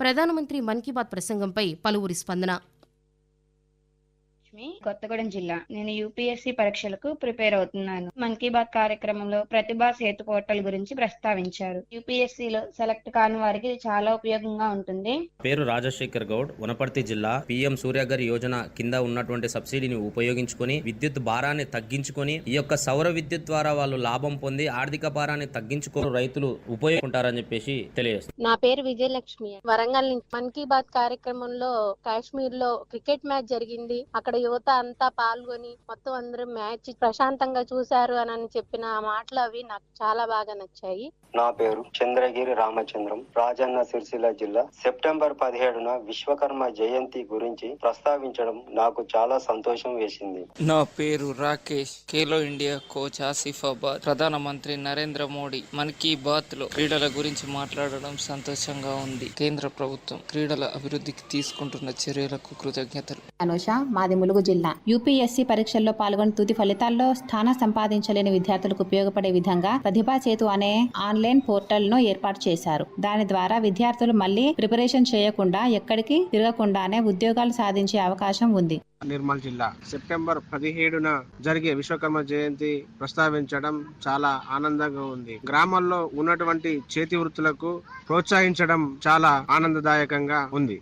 ప్రధానమంత్రి మన్ కీ బాత్ ప్రసంగంపై పలువురి స్పందన. లక్ష్మి కొత్తగూడెం జిల్లా. నేను యూపీఎస్సీ పరీక్షలకు ప్రిపేర్ అవుతున్నాను. మన్ కీ బాత్ కార్యక్రమంలో ప్రతిభా సేతు పోర్టల్ గురించి ప్రస్తావించారు. యూపీఎస్సీ లో సెలెక్ట్ కాని వారికి చాలా ఉపయోగంగా ఉంటుంది. పేరు రాజశేఖర్ గౌడ్. వనపర్తి జిల్లా. పిఎం సూర్యగర్ యోజన కింద ఉన్నటువంటి సబ్సిడీని ఉపయోగించుకొని విద్యుత్ భారాన్ని తగ్గించుకొని ఈ యొక్క సౌర విద్యుత్ ద్వారా వాళ్ళు లాభం పొంది ఆర్థిక భారాన్ని తగ్గించుకొని రైతులు ఉపయోగించుకుంటారని చెప్పేసి తెలియజేస్తారు నా పేరు విజయలక్ష్మి. వరంగల్ నుంచి మన్ కీ బాత్ కార్యక్రమంలో కాశ్మీర్లో క్రికెట్ మ్యాచ్ జరిగింది. అక్కడ యువత అంతా పాల్గొని మొత్తం అందరూ మ్యాచ్ ప్రశాంతంగా చూశారు అని అని చెప్పిన ఆ మాటలు అవి నాకు చాలా బాగా నచ్చాయి. నా పేరు చంద్రగిరి రామచంద్రం రాజన్న సిరిసిల్ల జిల్లా. సెప్టెంబర్ పదిహేడున విశ్వకర్మ జయంతి గురించి ప్రస్తావించడం నాకు చాలా సంతోషం వేసింది. నా పేరు రాకేష్ ఖేలో ఇండియా కోచ్ ఆసిఫాబాద్ ప్రధానమంత్రి నరేంద్ర మోడీ. మన్ కీ బాత్లో క్రీడల గురించి మాట్లాడడం సంతోషంగా ఉంది. కేంద్ర ప్రభుత్వం క్రీడల అభివృద్ధికి తీసుకుంటున్న చర్యలకు కృతజ్ఞతలు. అనుష మాది ములుగు జిల్లా. యూపీఎస్సీ పరీక్షల్లో పాల్గొని తుది ఫలితాల్లో స్థానం సంపాదించలేని విద్యార్థులకు ఉపయోగపడే విధంగా ప్రతిభా చేతు అనే ఆన్లైన్ పోర్టల్ను ఏర్పాటు చేశారు. దాని ద్వారా విద్యార్థులు మళ్ళీ ప్రిపరేషన్ చేయకుండా ఎక్కడికి తిరగకుండానే ఉద్యోగాలు సాధించే అవకాశం ఉంది. నిర్మల్ జిల్లా. సెప్టెంబర్ పదిహేడున జరిగే విశ్వకర్మ జయంతి ప్రస్తావించడం చాలా ఆనందంగా ఉంది. గ్రామాల్లో ఉన్నటువంటి చేతి వృత్తులకు ప్రోత్సహించడం చాలా ఆనందదాయకంగా ఉంది.